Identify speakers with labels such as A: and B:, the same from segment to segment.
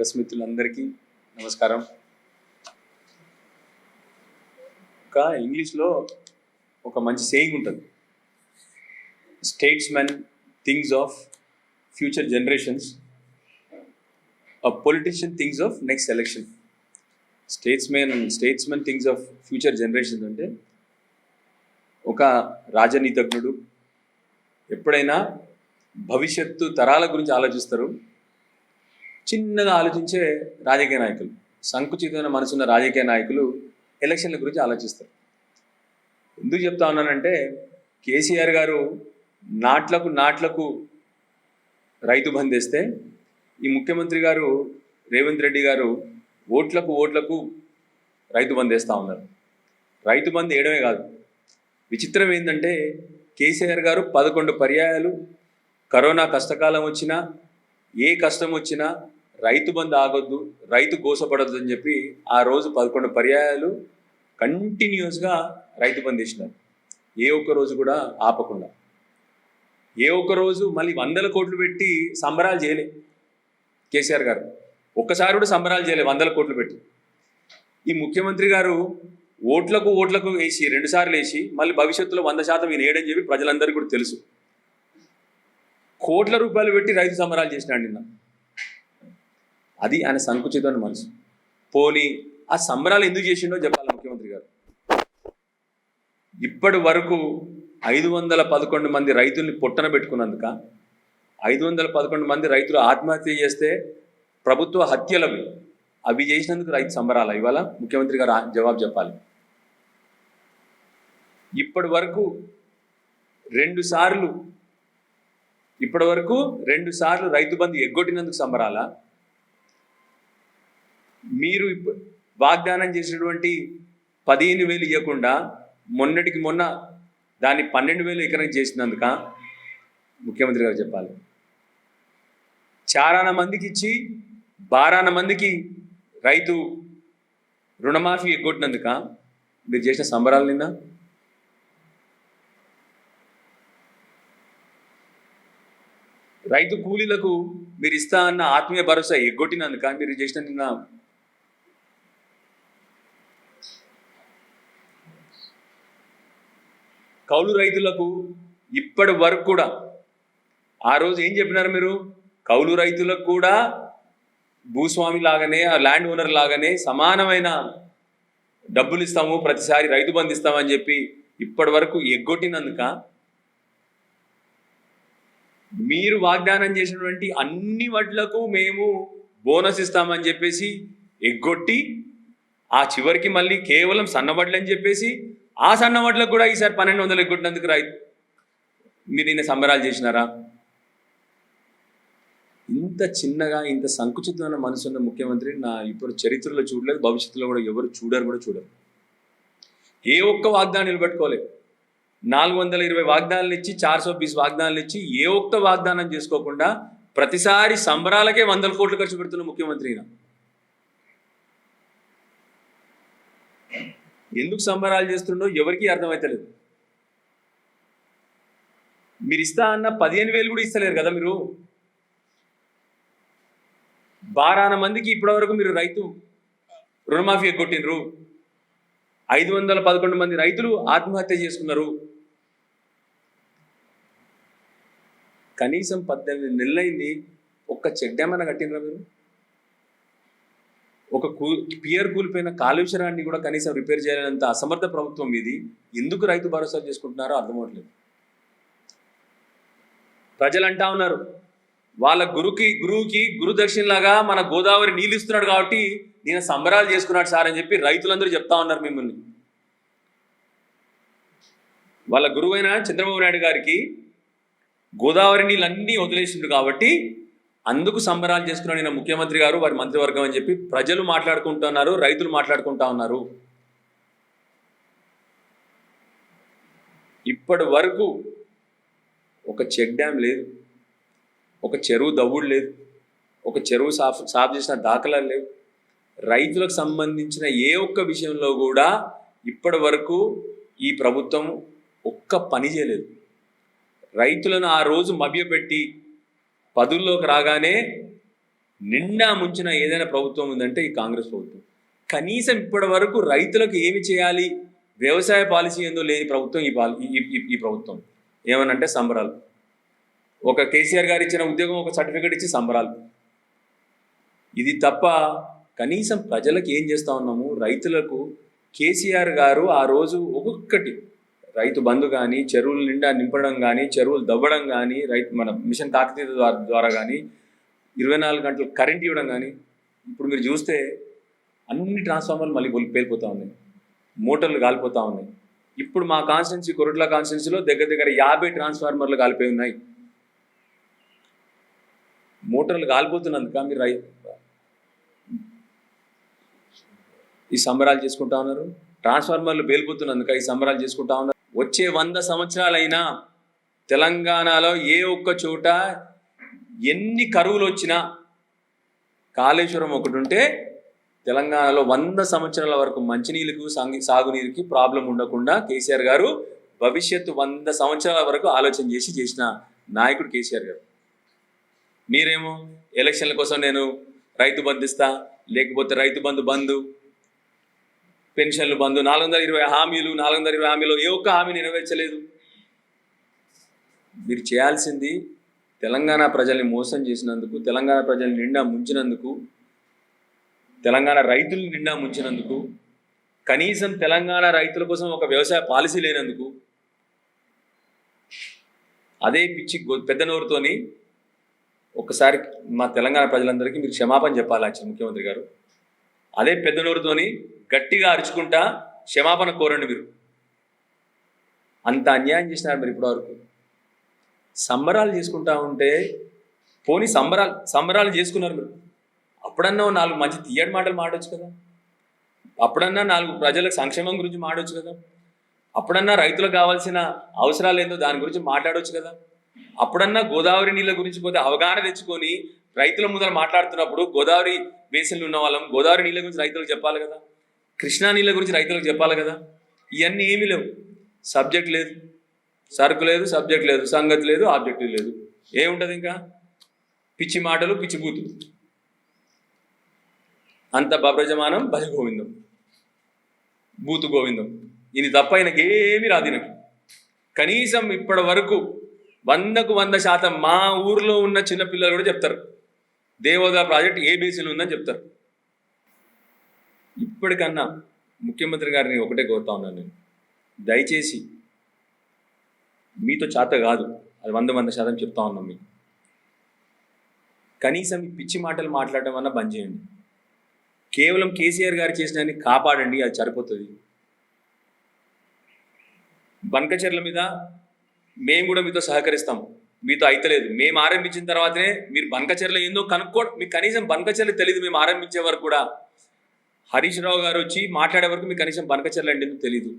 A: Press మిత్రులందరికీ నమస్కారం. ఒక ఇంగ్లీష్లో ఒక మంచి సేయింగ్ ఉంటుంది. Statesmen things of future generations a politician things of next election statesmen statesmen things of future generations అంటే ఒక రాజనీతజ్ఞుడు ఎప్పుడైనా భవిష్యత్తు తరాల గురించి ఆలోచిస్తారు. చిన్నగా ఆలోచించే రాజకీయ నాయకులు సంకుచితమైన మనసున్న రాజకీయ నాయకులు ఎలక్షన్ల గురించి ఆలోచిస్తారు. ఎందుకు చెప్తా ఉన్నానంటే కేసీఆర్ గారు నాట్లకు నాట్లకు రైతు బంద్ ఈ ముఖ్యమంత్రి గారు రేవంత్ రెడ్డి గారు ఓట్లకు ఓట్లకు రైతు బంద్ వేస్తూ ఉన్నారు. రైతు బంద్ వేయడమే కాదు. విచిత్రం ఏంటంటే కేసీఆర్ గారు పదకొండు పర్యాయాలు కరోనా కష్టకాలం వచ్చినా ఏ కష్టం వచ్చినా రైతు బంధు ఆగొద్దు రైతు గోసపడద్దు అని చెప్పి ఆ రోజు పదకొండు పర్యాయాలు కంటిన్యూస్గా రైతు బంద్ ఇచ్చినారు. ఏ ఒక్క రోజు కూడా ఆపకుండా. ఏ ఒక్క రోజు మళ్ళీ వందల కోట్లు పెట్టి సంబరాలు చేయలే కేసీఆర్ గారు. ఒక్కసారి కూడా సంబరాలు చేయలే వందల కోట్లు పెట్టి. ఈ ముఖ్యమంత్రి గారు ఓట్లకు ఓట్లకు వేసి రెండుసార్లు వేసి మళ్ళీ భవిష్యత్తులో వంద శాతం ఈయన వేయడని చెప్పి ప్రజలందరికీ కూడా తెలుసు. కోట్ల రూపాయలు పెట్టి రైతు సంబరాలు చేసినాడు నిన్న. అది ఆయన సంకుచితమైన మనసు. పోనీ ఆ సంబరాలు ఎందుకు చేసిండో చెప్పాలి ముఖ్యమంత్రి గారు. ఇప్పటి వరకు ఐదు వందల పదకొండు మంది రైతుల్ని పొట్టన పెట్టుకున్నందుక ఐదు వందల పదకొండు మంది రైతులు ఆత్మహత్య చేస్తే ప్రభుత్వ హత్యలవి. అవి చేసినందుకు రైతు సంబరాలు? ఇవాళ ముఖ్యమంత్రి గారు జవాబు చెప్పాలి. ఇప్పటి వరకు రెండు సార్లు ఇప్పటి వరకు రెండు సార్లు రైతు బంధు ఎగ్గొట్టినందుకు సంబరాలా. మీరు వాగ్దానం చేసినటువంటి పదిహేను వేలు ఇవ్వకుండా మొన్నటికి మొన్న దాన్ని పన్నెండు వేలు ఎకరం చేసినందుక ముఖ్యమంత్రి గారు చెప్పాలి. చారాన మందికి ఇచ్చి బారాన మందికి రైతు రుణమాఫీ ఎగ్గొట్టినందుక మీరు చేసిన సంబరాలు నిన్న రైతు కూలీలకు మీరు ఇస్తా అన్న ఆత్మీయ భరోసా ఎగ్గొట్టినందుక? మీరు చేసిన నిన్న కౌలు రైతులకు ఇప్పటి వరకు కూడా ఆ రోజు ఏం చెప్పినారు మీరు? కౌలు రైతులకు కూడా భూస్వామి లాగానే ఆ ల్యాండ్ ఓనర్ లాగానే సమానమైన డబ్బులు ఇస్తాము ప్రతిసారి రైతు బంధిస్తామని చెప్పి ఇప్పటి వరకు ఎగ్గొట్టినందుక? మీరు వాగ్దానం చేసినటువంటి అన్ని వడ్లకు మేము బోనస్ ఇస్తామని చెప్పేసి ఎగ్గొట్టి ఆ చివరికి మళ్ళీ కేవలం సన్నవడ్లు అని చెప్పేసి ఆ సన్నవడ్లకు కూడా ఈసారి పన్నెండు వందలు ఎగ్గొట్టినందుకు రైతు మీరు నిన్న సంబరాలు చేసినారా? ఇంత చిన్నగా ఇంత సంకుచితమైన మనసున్న ముఖ్యమంత్రి నా ఇప్పుడు చరిత్రలో చూడలేదు భవిష్యత్తులో కూడా ఎవరు చూడరు కూడా చూడరు. ఏ ఒక్క వాగ్దానం నిలబెట్టుకోలేదు. నాలుగు వందల ఇరవై వాగ్దానాలు ఇచ్చి చార్ సో బీస్ వాగ్దానాలు ఇచ్చి ఏ ఒక్క వాగ్దానం చేసుకోకుండా ప్రతిసారి సంబరాలకే వందల కోట్లు ఖర్చు పెడుతున్న ముఖ్యమంత్రి ఎందుకు సంబరాలు చేస్తుండో ఎవరికీ అర్థమైతలేదు. మీరు ఇస్తా అన్న పదిహేను వేలు కూడా ఇస్తలేరు కదా మీరు? బారాన మందికి ఇప్పటివరకు మీరు రైతు రుణమాఫీ ఎగ్గొట్టినరు ఐదు వందల పదకొండు మంది రైతులు ఆత్మహత్య చేసుకున్నారు. కనీసం పద్దెనిమిది నెలలైంది. ఒక్క చెక్ కట్టినరా మీరు? ఒక కూ పియర్ కూలిపోయిన కాలుష్యరాన్ని కూడా కనీసం రిపేర్ చేయలేనంత అసమర్థ ప్రభుత్వం ఇది ఎందుకు రైతు భరోసా చేసుకుంటున్నారో అర్థమవట్లేదు ప్రజలు అంటా ఉన్నారు. వాళ్ళ గురుకి గురువుకి గురు దక్షిణలాగా మన గోదావరి నీళ్ళు ఇస్తున్నాడు కాబట్టి నేను సంబరాలు చేసుకున్నాడు సార్ అని చెప్పి రైతులందరూ చెప్తా ఉన్నారు మిమ్మల్ని. వాళ్ళ గురువైన చంద్రబాబు నాయుడు గారికి గోదావరి నీళ్ళన్నీ వదిలేసిండు కాబట్టి అందుకు సంబరాలు చేసుకున్న ముఖ్యమంత్రి గారు వారి మంత్రివర్గం అని చెప్పి ప్రజలు మాట్లాడుకుంటున్నారు రైతులు మాట్లాడుకుంటా ఉన్నారు. ఇప్పటి వరకు ఒక చెక్ డ్యామ్ లేదు ఒక చెరువు దవ్వుడు లేదు ఒక చెరువు సాఫ్ సాఫ్ చేసిన దాఖలాలు లేవు. రైతులకు సంబంధించిన ఏ ఒక్క విషయంలో కూడా ఇప్పటి వరకు ఈ ప్రభుత్వం ఒక్క పని చేయలేదు. రైతులను ఆ రోజు మభ్యపెట్టి పదుల్లోకి రాగానే నిండా ముంచిన ఏదైనా ప్రభుత్వం ఉందంటే ఈ కాంగ్రెస్ ప్రభుత్వం. కనీసం ఇప్పటి వరకు రైతులకు ఏమి చేయాలి? వ్యవసాయ పాలసీ ఏందో లేని ప్రభుత్వం ఈ పాలి ఈ- ప్రభుత్వం. ఏమనంటే సంబరాలు. ఒక కేసీఆర్ గారు ఇచ్చిన ఉద్యోగం ఒక సర్టిఫికేట్ ఇచ్చి సంబరాలు. ఇది తప్ప కనీసం ప్రజలకు ఏం చేస్తా ఉన్నాము? రైతులకు కేసీఆర్ గారు ఆ రోజు ఒక్కొక్కటి రైతు బంధు కానీ చెరువుల నిండా నింపడం కానీ చెరువులు దవ్వడం కానీ రైతు మన మిషన్ కాకతీయ ద్వారా ద్వారా కానీ ఇరవై నాలుగు గంటలు కరెంట్ ఇవ్వడం కానీ ఇప్పుడు మీరు చూస్తే అన్ని ట్రాన్స్ఫార్మర్లు మళ్ళీ పేలిపోతూ ఉన్నాయి. మోటార్లు కాలిపోతూ ఉన్నాయి. ఇప్పుడు మా కాన్స్టిట్యున్సీ కొరట్ల కాన్స్టిట్యున్సీలో దగ్గర దగ్గర యాభై ట్రాన్స్ఫార్మర్లు కాలిపోయి ఉన్నాయి. మోటార్లు కాలిపోతున్నందుక మీరు రై ఈ సంబరాలు చేసుకుంటా ఉన్నారు. ట్రాన్స్ఫార్మర్లు పేలిపోతున్నందుక ఈ సంబరాలు చేసుకుంటా ఉన్నారు. వచ్చే వంద సంవత్సరాలైనా తెలంగాణలో ఏ ఒక్క చోట ఎన్ని కరువులు వచ్చినా కాళేశ్వరం ఒకటి ఉంటే తెలంగాణలో వంద సంవత్సరాల వరకు మంచినీళ్ళకు సాగునీరుకి ప్రాబ్లం ఉండకుండా కేసీఆర్ గారు భవిష్యత్తు వంద సంవత్సరాల వరకు ఆలోచన చేసి చేసిన నాయకుడు కేసీఆర్ గారు. మీరేమో ఎలక్షన్ల కోసం నేను రైతు బంధిస్తా లేకపోతే రైతు బంధు బంధు పెన్షన్లు బంధు నాలుగు వందల ఇరవై హామీలు నాలుగు వందల ఇరవై హామీలు ఏ ఒక్క హామీ నెరవేర్చలేదు. మీరు చేయాల్సింది తెలంగాణ ప్రజల్ని మోసం చేసినందుకు తెలంగాణ ప్రజల్ని నిండా ముంచినందుకు తెలంగాణ రైతులు నిండా ముంచినందుకు కనీసం తెలంగాణ రైతుల కోసం ఒక వ్యవసాయ పాలసీ లేనందుకు అదే పిచ్చి పెద్ద నోరుతోని ఒకసారి మా తెలంగాణ ప్రజలందరికీ మీరు క్షమాపణ చెప్పాలి ముఖ్యమంత్రి గారు. అదే పెద్ద నోరుతోని గట్టిగా అరుచుకుంటా క్షమాపణ కోరండి మీరు. అంత అన్యాయం చేసినారు మీరు ఇప్పటివరకు. సంబరాలు చేసుకుంటా ఉంటే పోనీ సంబరాలు సంబరాలు చేసుకున్నారు మీరు. అప్పుడన్నా నాలుగు మంచి తీయడి మాటలు మాడవచ్చు కదా. అప్పుడన్నా నాలుగు ప్రజలకు సంక్షేమం గురించి మాడవచ్చు కదా. అప్పుడన్నా రైతులకు కావాల్సిన అవసరాలు ఏందో దాని గురించి మాట్లాడవచ్చు కదా. అప్పుడన్నా గోదావరి నీళ్ళ గురించి పోతే అవగాహన తెచ్చుకొని రైతుల ముందర మాట్లాడుతున్నప్పుడు గోదావరి బేసిన్లు ఉన్న వాళ్ళం గోదావరి నీళ్ళ గురించి రైతులకు చెప్పాలి కదా? కృష్ణా నీళ్ళ గురించి రైతులకు చెప్పాలి కదా? ఇవన్నీ ఏమీ లేవు. సబ్జెక్ట్ లేదు. సరుకు లేదు సబ్జెక్ట్ లేదు. సంగతి లేదు ఆబ్జెక్టివ్ లేదు. ఏముంటుంది ఇంకా? పిచ్చి మాటలు పిచ్చి బూతులు. అంత బబ్రజమానం భజ గోవిందం బూతు గోవిందం. ఇది తప్ప ఆయనకి ఏమీ రాదు ఈయనకి. కనీసం ఇప్పటి వరకు వందకు వంద శాతం మా ఊర్లో ఉన్న చిన్నపిల్లలు కూడా చెప్తారు. దేవోదా ప్రాజెక్ట్ ఏ ఉందని చెప్తారు. ఇప్పటికన్నా ముఖ్యమంత్రి గారిని ఒకటే కోరుతా ఉన్నాను నేను. దయచేసి మీతో చేత కాదు అది వంద వంద శాతం చెప్తా ఉన్నాం మీకు కనీసం ఈ పిచ్చి మాటలు మాట్లాడడం వల్ల బంద్ చేయండి. కేవలం కేసీఆర్ గారు చేసినని కాపాడండి అది సరిపోతుంది. బంకచర్ల మీద మేము కూడా మీతో సహకరిస్తాం. మీతో అయితలేదు. మేము ఆరంభించిన తర్వాతనే మీరు బంకచర్ల ఏందో కనుక్కో మీకు కనీసం బంకచర్లు తెలియదు మేము ఆరంభించే వరకు కూడా హరీష్ రావు గారు వచ్చి మాట్లాడే వరకు మీకు కనీసం బంకచర్లు అంటే తెలియదు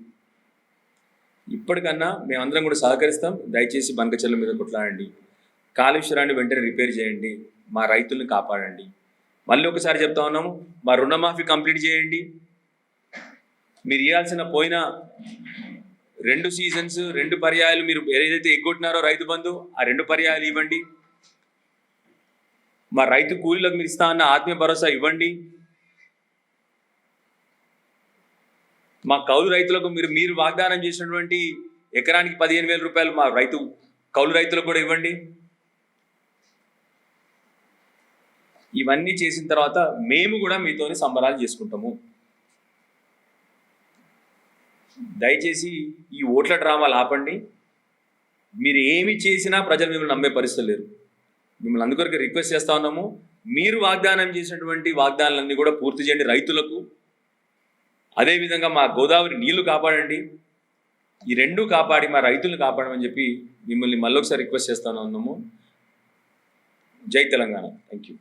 A: ఇప్పటికన్నా మేమందరం కూడా సహకరిస్తాం. దయచేసి బంకచర్ల మీద కొట్లాడండి. కాళేశ్వరాన్ని వెంటనే రిపేర్ చేయండి. మా రైతుల్ని కాపాడండి. మళ్ళీ ఒకసారి చెప్తా ఉన్నాము మా రుణమాఫీ కంప్లీట్ చేయండి. మీరు ఇవ్వాల్సిన పోయిన రెండు సీజన్స్ రెండు పర్యాయాలు మీరు ఏదైతే ఎగ్గొట్టినారో రైతు బంధు ఆ రెండు పర్యాయాలు ఇవ్వండి. మా రైతు కూలీలకు మీరు ఇస్తా అన్న ఆత్మీయ భరోసా ఇవ్వండి. మా కౌలు రైతులకు మీరు మీరు వాగ్దానం చేసినటువంటి ఎకరానికి పదిహేను వేల రూపాయలు మా రైతు కౌలు రైతులకు కూడా ఇవ్వండి. ఇవన్నీ చేసిన తర్వాత మేము కూడా మీతోనే సంబరాలు చేసుకుంటాము. దయచేసి ఈ ఓట్ల డ్రామాలు ఆపండి మీరు ఏమి చేసినా ప్రజలు మిమ్మల్ని నమ్మే పరిస్థితి లేరు. మిమ్మల్ని అందుకొరకు రిక్వెస్ట్ చేస్తా ఉన్నాము. మీరు వాగ్దానం చేసినటువంటి వాగ్దానాలన్నీ కూడా పూర్తి చేయండి రైతులకు. అదేవిధంగా మా గోదావరి నీళ్ళు కాపాడండి. ఈ రెండు కాపాడి మా రైతులను కాపాడమని చెప్పి మిమ్మల్ని మళ్ళొకసారి రిక్వెస్ట్ చేస్తా ఉన్నాము. జై తెలంగాణ. Thank you